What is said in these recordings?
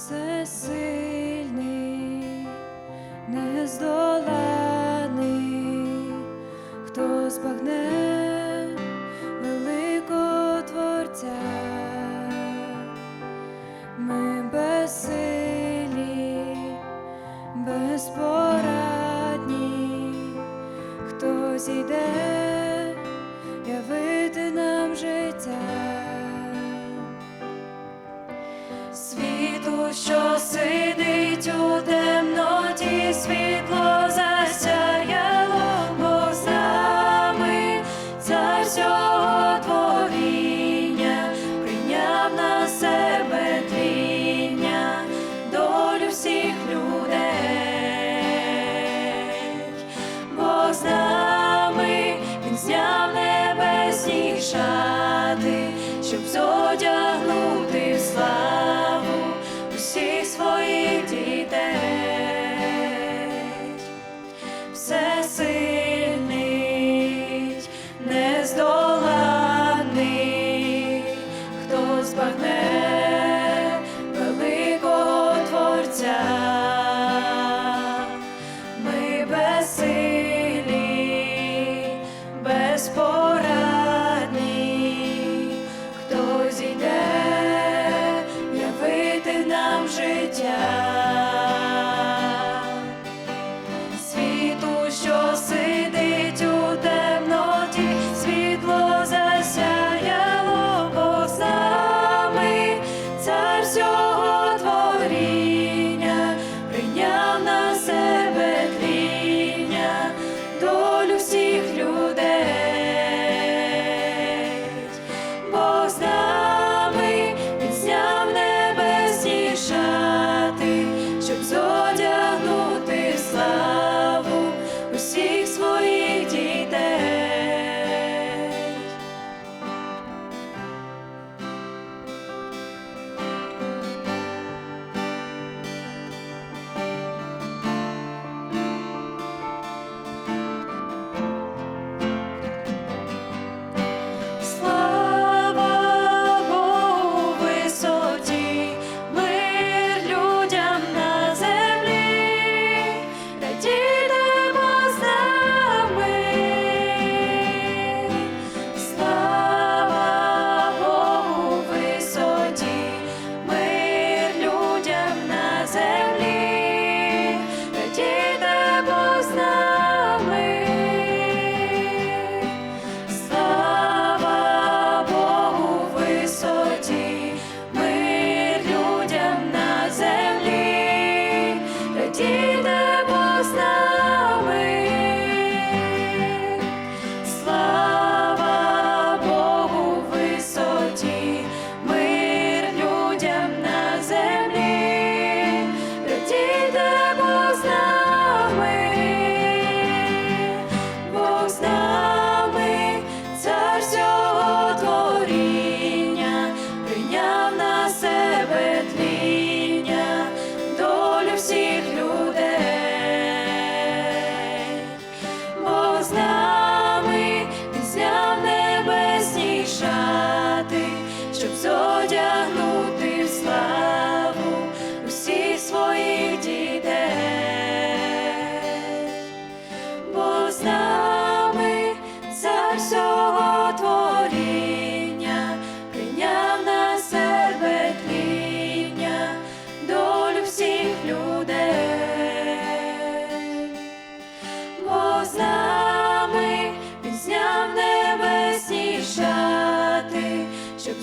всесильний, нездоланий, хто збагне великого ми безсилі, безпорадні, хто зійде, явити нам життя. Світ що сидить у темноті, світло засяяло, бо з нами цар цього прийняв на себе тління, долю всіх людей, бо з нами він небесні шати, щоб зодягнути в славу всіх своїх дітей. Yeah.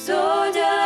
зодя.